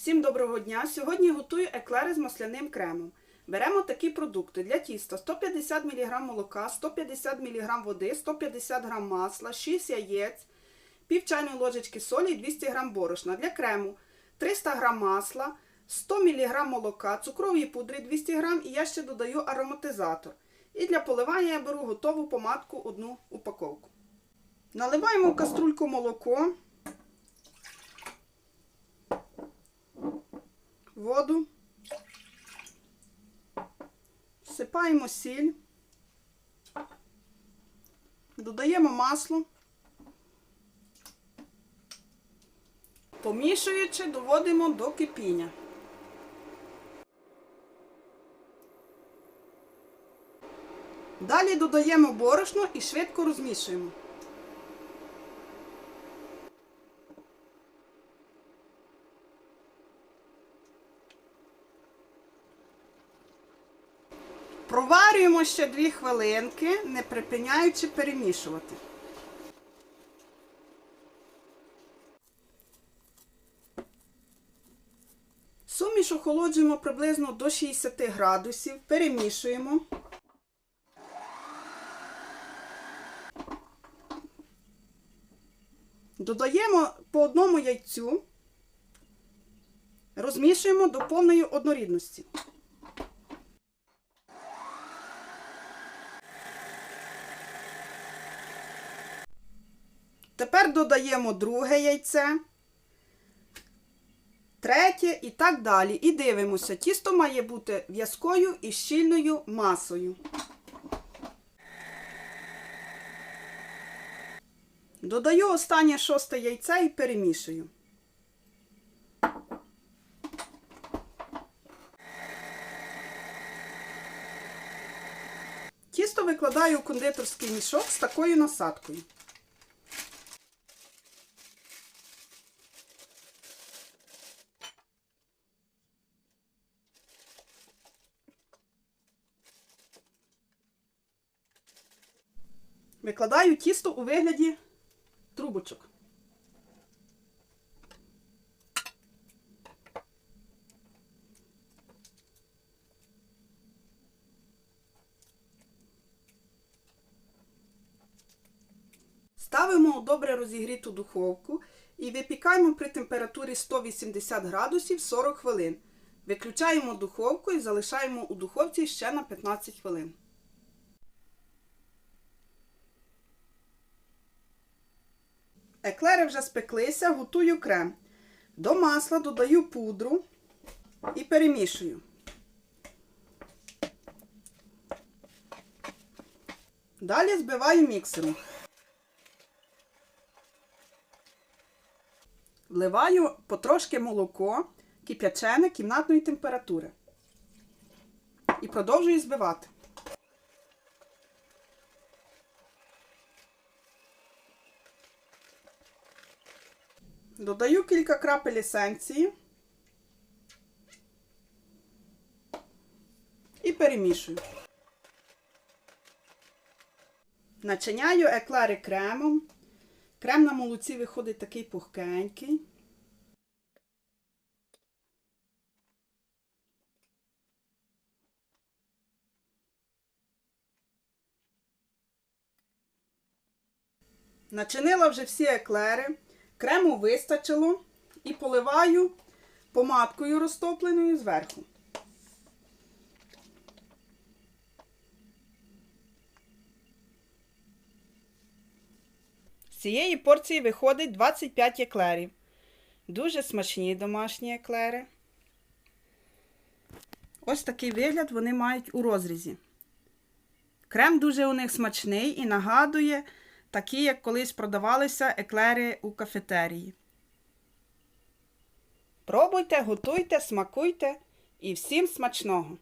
Всім доброго дня! Сьогодні готую еклери з масляним кремом. Беремо такі продукти для тіста: 150 мг молока, 150 мг води, 150 г масла, 6 яєць, пів чайної ложечки солі і 200 г борошна. Для крему 300 г масла, 100 мг молока, цукрової пудри 200 г і я ще додаю ароматизатор. І для поливання я беру готову помадку одну упаковку. Наливаємо в каструльку молоко. Воду, всипаємо сіль, додаємо масло, помішуючи, доводимо до кипіння. Далі додаємо борошно і швидко розмішуємо. Проварюємо ще 2 хвилинки, не припиняючи перемішувати. Суміш охолоджуємо приблизно до 60 градусів, перемішуємо. Додаємо по одному яйцю, розмішуємо до повної однорідності. Тепер додаємо друге яйце, третє і так далі. І дивимося, тісто має бути в'язкою і щільною масою. Додаю останнє шосте яйце і перемішую. Тісто викладаю у кондитерський мішок з такою насадкою. Викладаю тісто у вигляді трубочок. Ставимо у добре розігріту духовку і випікаємо при температурі 180 градусів 40 хвилин. Виключаємо духовку і залишаємо у духовці ще на 15 хвилин. Еклери вже спеклися, готую крем. До масла додаю пудру і перемішую. Далі збиваю міксером. Вливаю потрошки молоко, кип'ячене кімнатної температури. І продовжую збивати. Додаю кілька крапель есенції і перемішую. Начиняю еклери кремом. Крем на молоці виходить такий пухкенький. Начинила вже всі еклери. Крему вистачило і поливаю помадкою розтопленою зверху. З цієї порції виходить 25 еклерів. Дуже смачні домашні еклери. Ось такий вигляд вони мають у розрізі. Крем дуже у них смачний і нагадує такі, як колись продавалися еклери у кафетерії. Пробуйте, готуйте, смакуйте і всім смачного!